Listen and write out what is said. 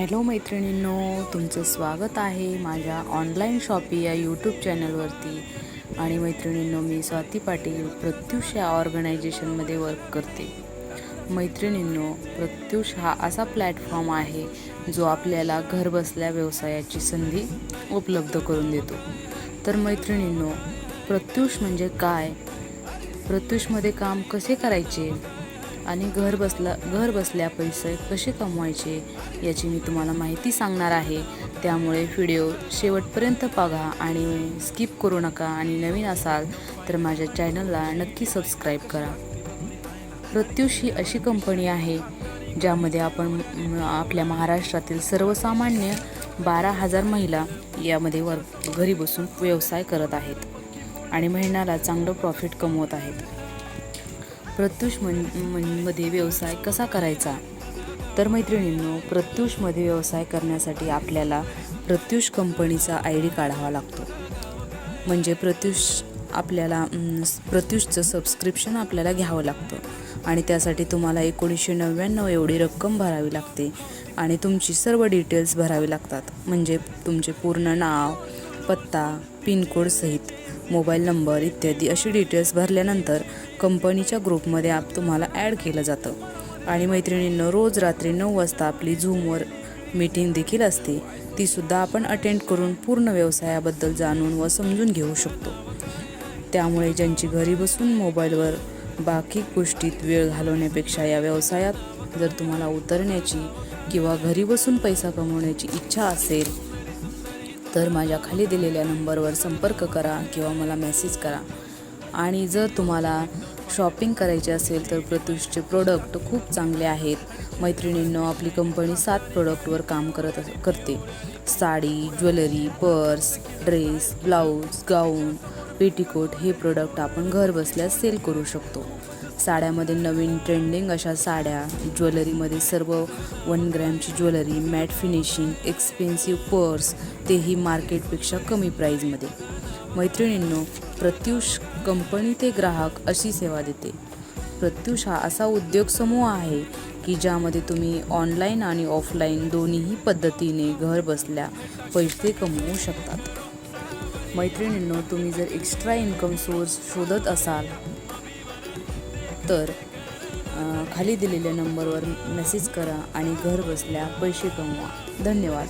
Hello मैत्रिणींनो तुमचं स्वागत आहे माझ्या ऑनलाईन शॉपी या यूट्यूब चॅनलवरती आणि मैत्रिणींनो मी स्वाती पाटील प्रत्युष या ऑर्गनायझेशनमध्ये वर्क करते. मैत्रिणींनो प्रत्युष हा असा प्लॅटफॉर्म आहे जो आपल्याला घरबसल्या व्यवसायाची संधी उपलब्ध करून देतो. तर मैत्रिणींनो प्रत्युष म्हणजे काय? प्रत्युषमध्ये काम कसे करायचे? आणि घर बसला घर बसल्या पैसे कसे कमवायचे याची मी तुम्हाला माहिती सांगणार आहे. त्यामुळे व्हिडिओ शेवटपर्यंत बघा आणि स्किप करू नका आणि नवीन असाल तर माझ्या चॅनलला नक्की सबस्क्राईब करा. प्रत्युष ही अशी कंपनी आहे ज्यामध्ये आपण आपल्या महाराष्ट्रातील सर्वसामान्य बारा हजार महिला यामध्ये वर घरी बसून व्यवसाय करत आहेत आणि महिन्याला चांगलं प्रॉफिट कमवत आहेत. प्रत्युष मनमध्ये व्यवसाय कसा करायचा? तर मैत्रिणींनो प्रत्युषमध्ये व्यवसाय करण्यासाठी आपल्याला प्रत्युष कंपनीचा आय डी काढावा लागतो. म्हणजे प्रत्युष आपल्याला प्रत्युषचं सबस्क्रिप्शन आपल्याला घ्यावं लागतं. आणि त्यासाठी तुम्हाला एकोणीसशे नव्याण्णव एवढी रक्कम भरावी लागते. आणि तुमची सर्व डिटेल्स भरावी लागतात. म्हणजे तुमचे पूर्ण नाव पत्ता पिनकोडसहित मोबाईल नंबर इत्यादी अशी डिटेल्स भरल्यानंतर कंपनीच्या ग्रुपमध्ये आप तुम्हाला ॲड केलं जातं. आणि मैत्रिणींनं रोज रात्री नऊ वाजता आपली झूमवर मीटिंग देखील असते. तीसुद्धा आपण अटेंड करून पूर्ण व्यवसायाबद्दल जाणून व समजून घेऊ शकतो. त्यामुळे ज्यांची घरी बसून मोबाईलवर बाकी गोष्टीत वेळ घालवण्यापेक्षा या व्यवसायात जर तुम्हाला उतरण्याची किंवा घरी बसून पैसा कमवण्याची इच्छा असेल तर माझ्या खाली दिलेल्या नंबरवर संपर्क करा किंवा मला मेसेज करा. आणि जर तुम्हाला शॉपिंग करायची असेल तर प्रत्युषचे प्रोडक्ट खूप चांगले आहेत. मैत्रिणींनो आपली कंपनी सात प्रोडक्टवर काम करत अस- करते. Sari jewellery purse dress blouse gown petticoat हे प्रोडक्ट आपण घरबसल्या सेल करू शकतो. साड्यामध्ये नवीन ट्रेंडिंग अशा साड्या ज्वेलरीमध्ये सर्व one ग्रॅमची jewellery matte finishing expensive purse तेही मार्केटपेक्षा कमी प्राईजमध्ये मैत्रिणींनो प्रत्युष कंपनी ते ग्राहक अशी सेवा देते. प्रत्युष हा असा उद्योग समूह आहे की ज्यामध्ये तुम्ही ऑनलाईन आणि ऑफलाईन दोन्हीही पद्धतीने घर बसल्या पैसे कमवू शकतात. मैत्रिणींनो तुम्ही जर एक्स्ट्रा इन्कम सोर्स शोधत असाल तर खाली दिलेल्या नंबरवर मेसेज करा आणि घर बसल्या पैसे कमवा. धन्यवाद.